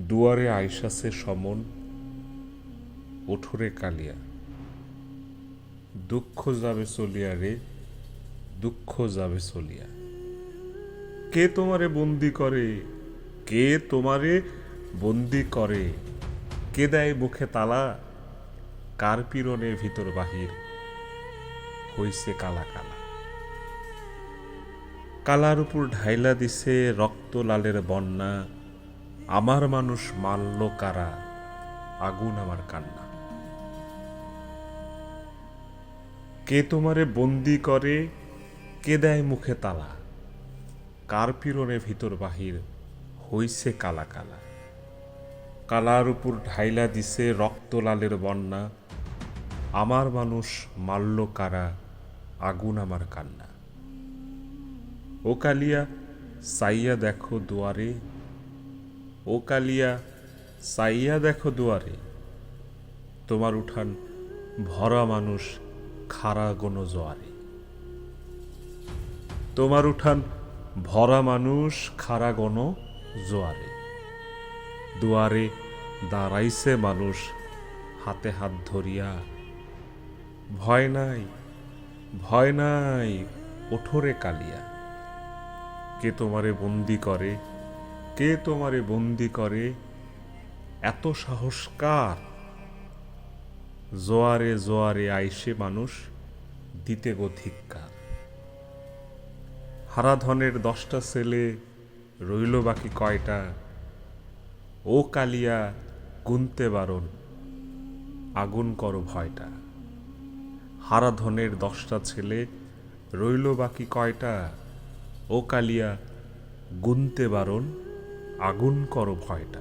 দুয়ারে আইসাসে সমন, ওঠরে কালিয়া। দুঃখ যাবে চলিয়া রে, দুঃখ যাবে চলিয়া। কে তোমারে বন্দি করে? কে তোমারে বন্দি করে? কে দেয় মুখে তালা? কার পীড়নে ভিতর বাহির হইছে কালা কালা? কালার উপর ঢাইলা দিছে রক্ত লালের বন্যা আমার মানুষ মারল কারা? আগুন আমার কান্না। কে তোমারে বন্দি করে, কে দেয় মুখে তালা? কার পীড়নে ভিতর বাহির হইছে কালা কালা? কালার উপর ঢাইলা দিছে রক্ত লালের বন্যা। আমার মানুষ মারল কারা? আগুন আমার কান্না। ও কালিয়া, সাইয়া দেখো দুয়ারে ও কালিয়া, সাইয়া দেখো দুয়ারে। তোমার উঠান ভরা মানুষ খাড়া গণ জোয়ারে তোমার উঠান ভরা মানুষ খাড়া গণ জোয়ারে দুয়ারে দাঁড়াইছে মানুষ হাতে হাত ধরিয়া। ভয় নাই ভয় নাই ওঠোরে কালিয়া। কে তোমারে বন্দি করে কে তোমারে বন্দি করে? এত সাহস কার জোয়ারে জোয়ারে আইসে মানুষ দিতে গো ধিক্কার। হারাধনের দশটা ছেলে রইল বাকি কয়টা? ও কালিয়া গুনতে বারণ আগুন করো ভয়টা। হারাধনের দশটা ছেলে রইল বাকি কয়টা? ও কালিয়া গুনতে বারণ আগুন করো ভয়টা।